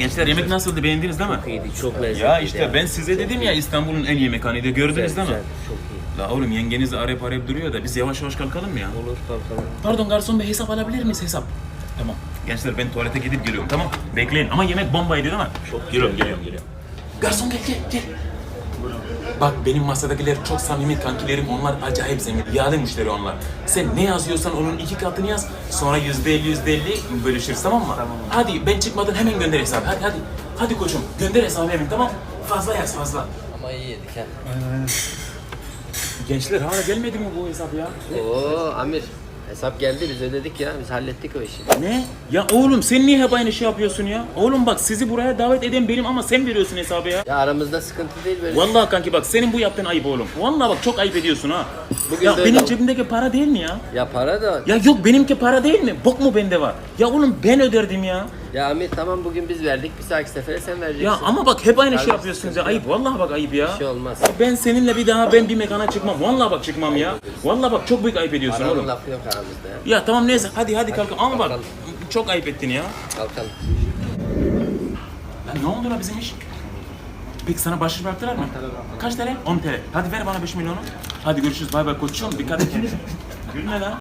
Gençler yemek nasıldı beğendiniz değil mi? İyiydi, çok lezzetli. Ya işte ben size dedim ya İstanbul'un en yemekhanıydı gördünüz değil mi? Çok iyi. La oğlum yengeniz arayıp arayıp duruyor da biz yavaş yavaş kalkalım mı ya? Olur kalkalım. Pardon garson bey hesap alabilir miyiz hesap? Tamam. Gençler ben tuvalete gidip geliyorum tamam. Bekleyin ama yemek bombaydı değil mi? Çok geliyorum geliyorum geliyorum. Garson gel gel gel. Bak benim masadakiler çok samimi kankilerim onlar acayip zengin. Yağlı müşteri onlar. Sen ne yazıyorsan onun iki katını yaz. Sonra yüzde elli yüzde elli bölüşürüz tamam mı? Tamam. Hadi ben çıkmadan hemen gönder hesabı. Hadi hadi. Hadi koçum gönder hesabı hemen tamam Fazla yaz fazla. Ama iyi yedik ha. Gençler hala gelmedi mi bu hesap ya? Oo Amir. Hesap geldi biz ödedik ya. Biz hallettik o işi. Ne? Ya oğlum sen niye hep aynı şey yapıyorsun ya? Oğlum bak sizi buraya davet eden benim ama sen veriyorsun hesabı ya. Ya aramızda sıkıntı değil böyle. Vallahi kanki bak senin bu yaptığın ayıp oğlum. Vallahi bak çok ayıp ediyorsun ha. Bugün ya de benim öyle. cebimdeki para değil mi ya? Ya para da... Ya yok benimki para değil mi? Bok mu bende var? Ya oğlum ben öderdim ya. Ya Amir tamam bugün biz verdik. Bir sonraki sefere sen vereceksin. Ya ama bak hep aynı şey Kardeşim, yapıyorsunuz ya. sıkıntı Ayıp. Vallahi bak ayıp ya. Bir şey olmaz. Ben seninle bir daha ben bir mekana çıkmam. Vallahi bak çıkmam ya. Vallahi bak çok büyük ayıp ediyorsun Paranın oğlum. lafı yok aramızda ya. Ya tamam neyse hadi hadi kalk. Ama bak kalkalım. çok ayıp ettin ya. Kalkalım. Lan ne oldu la bizim iş? Peki sana başvuru bıraktılar mı? Kaç TL? 10 TL. Hadi ver bana 5 milyonu. Hadi görüşürüz. Bay bay koçum. Dikkat et. Gülme lan.